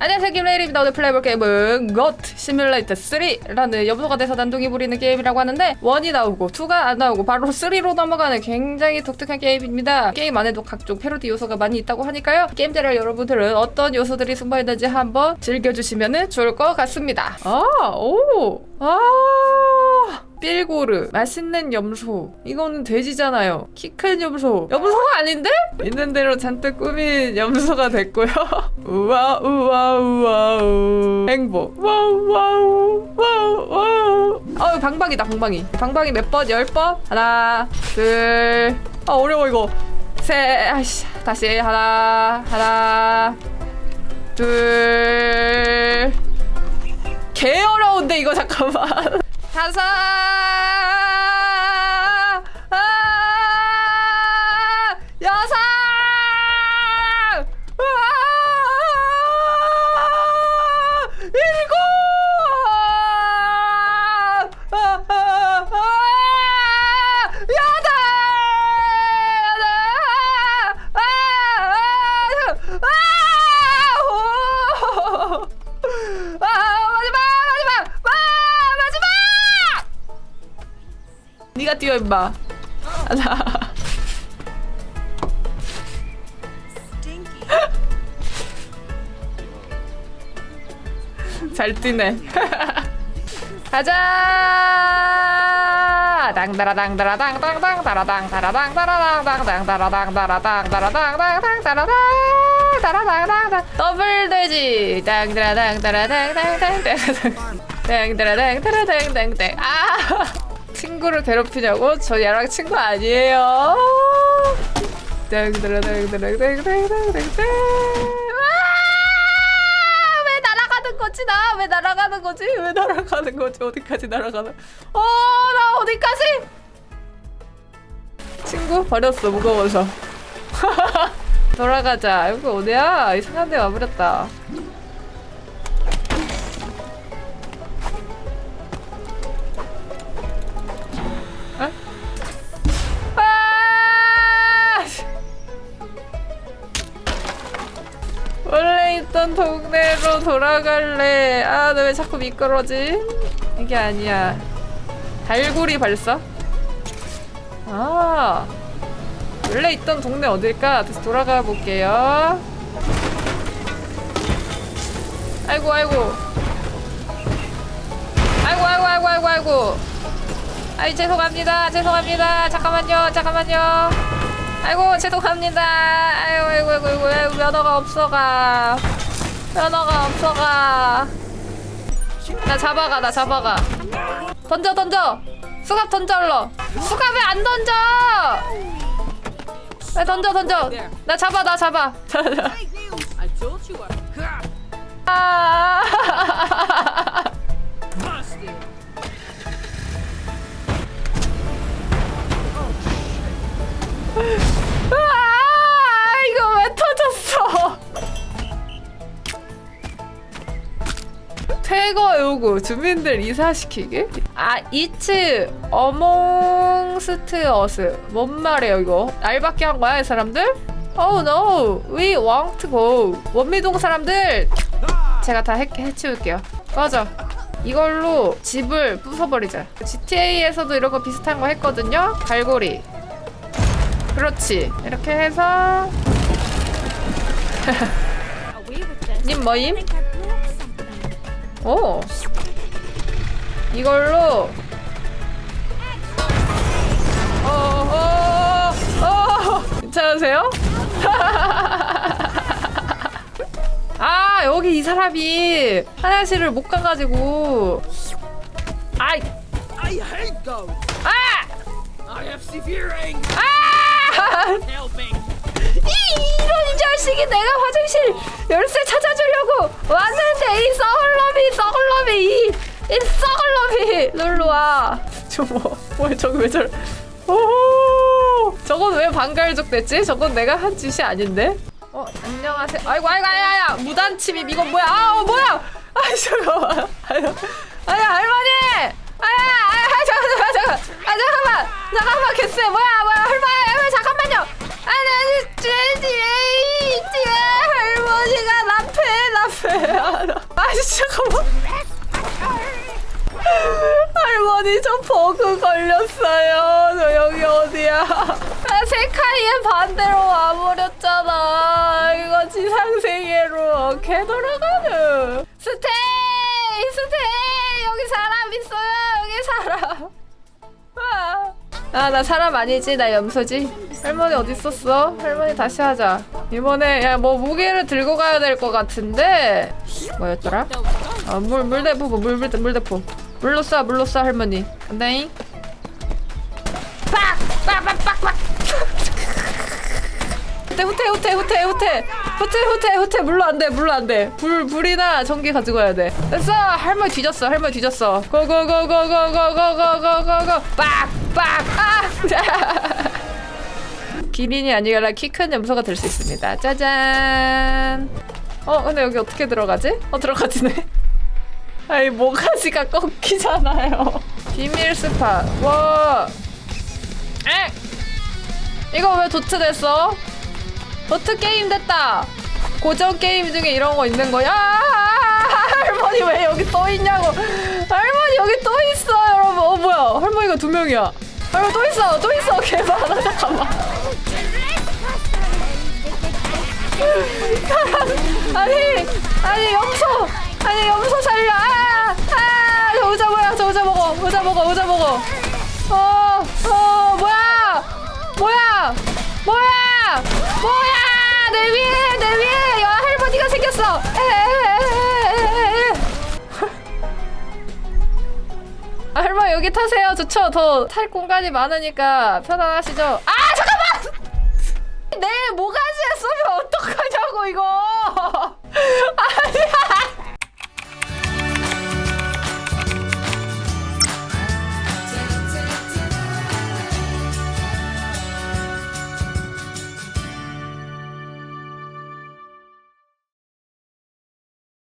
안녕하세요 김레일입니다. 오늘 플레이볼 게임은 GOT 시뮬레이터 3라는 염소가 돼서 난동이 부리는 게임이라고 하는데 1이 나오고 2가 안 나오고 바로 3로 넘어가는 굉장히 독특한 게임입니다. 게임 안에도 각종 패러디 요소가 많이 있다고 하니까요. 게임대를 여러분들은 어떤 요소들이 숨어있는지 한번 즐겨주시면 좋을 것 같습니다. 아오아 삘고르 맛있는 염소. 이거는 돼지잖아요. 키 큰 염소. 염소가 아닌데? 있는 대로 잔뜩 꾸민 염소가 됐고요. 우와 우와 우와 우. 행복. 와우 와우 와우 와우. 어 방방이다 방방이. 방방이 몇 번? 열 번? 하나 둘아 어려워 이거. 셋 아이씨. 다시 하나 하나 둘. 개 어려운데 이거 잠깐만 다 네가 뛰어 임마 하나 잘 뛰네 가자 당다라당다라당당당 다라당 다라당 다라당당당 다라당 다라당 다라당당당 다라당 다라당당당 더블 돼지 당다라당 다라당당당 당다라당 다라당당당 아 친구를 괴롭히냐고? 저 얘랑 친구 아니에요. 왜 날아가는 거지 나? 왜 날아가는 거지? 왜 날아가는 거지? 어디까지 날아가는 어 나 어디까지? 친구? 버렸어 무거워서. 돌아가자. 여기 어디야? 이상한 데 와버렸다 동네로 돌아갈래. 아, 너왜 자꾸 미끄러지? 이게 아니야. 달고리 발사? 아, 원래 있던 동네 어딜까? 다시 돌아가 볼게요. 아이고, 아이고. 아이고, 아이고, 아이고, 아이고, 아이고. 아이, 죄송합니다. 죄송합니다. 잠깐만요. 잠깐만요. 아이고 죄송합니다. 아이고 아이고 아이고, 아이고 면허가 없어가. 면허가 없어가. 나 잡아가 나 잡아가. 던져 던져. 수갑 던져 얼러. 수갑 왜안 던져? 왜 던져 던져. 나 잡아 나 잡아. 아. 퇴거 요구 주민들 이사시키기? 아 이츠 어몽스트 어스. 뭔 말이에요 이거? 알밖에 한 거야 이 사람들? Oh no. We want go. 원미동 사람들! 제가 다 해, 해치울게요. 꺼져. 이걸로 집을 부숴버리자. GTA에서도 이런 거 비슷한 거 했거든요? 갈고리. 그렇지. 이렇게 해서. 님 뭐임? 오 이걸로 어어 어 괜찮으세요? 아 여기 이 사람이 화장실을 못 가가지고 아이 I hate those. 아! I have severe anger. 아! Help me. 이 이런 자식이 내가 화장실 열쇠 찾아주려고 왔는데 이 썩을놈이 썩을놈이 이, 이 썩을놈이 놀러 와. 저뭐 뭐야 저거 왜 저래? 오 저건 왜 반갈적 됐지? 저건 내가 한 짓이 아닌데? 어 안녕하세요. 아이고 아이고 아야야 무단 침입 이건 뭐야? 아 어, 뭐야? 아 잠깐만. 아유 아야 할머니. 아야 아야 잠깐만 잠깐 아 잠깐만 잠깐만 개쎄 뭐야 뭐야 할머니 할머니 잠깐만요. 아니 아니 제 집에 이 집에 할머니가 나패 나패 아씨 잠깐만. 할머니 저 버그 걸렸어요. 저 여기 어디야? 아 세카이의 반대로 와버렸잖아. 이거 지상세계로. 어떻게 돌아가는. 스테이 스테이! 여기 사람 있어요. 여기 사람. 아 나 사람 아니지? 나 염소지? 할머니 어디 있었어? 할머니 다시 하자. 이번에 야 뭐 무게를 들고 가야 될 것 같은데? 뭐였더라? 아 물 물대포 물 물대 물대포. 물로 쏴 물로 쏴 할머니. 간다잉. 빡 빡 빡 빡 빡! 후퇴 후퇴 후퇴 후퇴 후퇴 후퇴 후퇴 후퇴 물로 안돼 물로 안돼 불 불이나 전기 가지고 와야 돼 됐어 할머니 뒤졌어 할머니 뒤졌어 고고고고고고고고고고고 빡빡 아 기린이 아니라 키 큰 염소가 될 수 있습니다 짜잔 어 근데 여기 어떻게 들어가지 어 들어가지네 아이 모가지가 꺾이잖아요 비밀 스팟 와 에! 이거 왜 도트됐어? 도트 게임 됐다. 고전 게임 중에 이런 거 있는 거야? 아, 할머니 왜 여기 또 있냐고? 할머니 여기 또 있어, 여러분. 어 뭐야? 할머니가 두 명이야. 할머니 또 있어, 또 있어. 개 많아. 잠깐만. 아니, 아니 염소, 아니 염소 살려. 아, 아, 저 의자 뭐야? 저 의자 먹어. 의자 먹어. 의자 먹어. 어, 어, 뭐야? 뭐야? 뭐야? 내 위에, 내 위에, 야 할머니가 생겼어. 아, 할머니 여기 타세요. 좋죠. 더 탈 공간이 많으니까 편안하시죠. 아 잠깐만! 내 모가지에 쏘면 어떡하냐고 이거. 아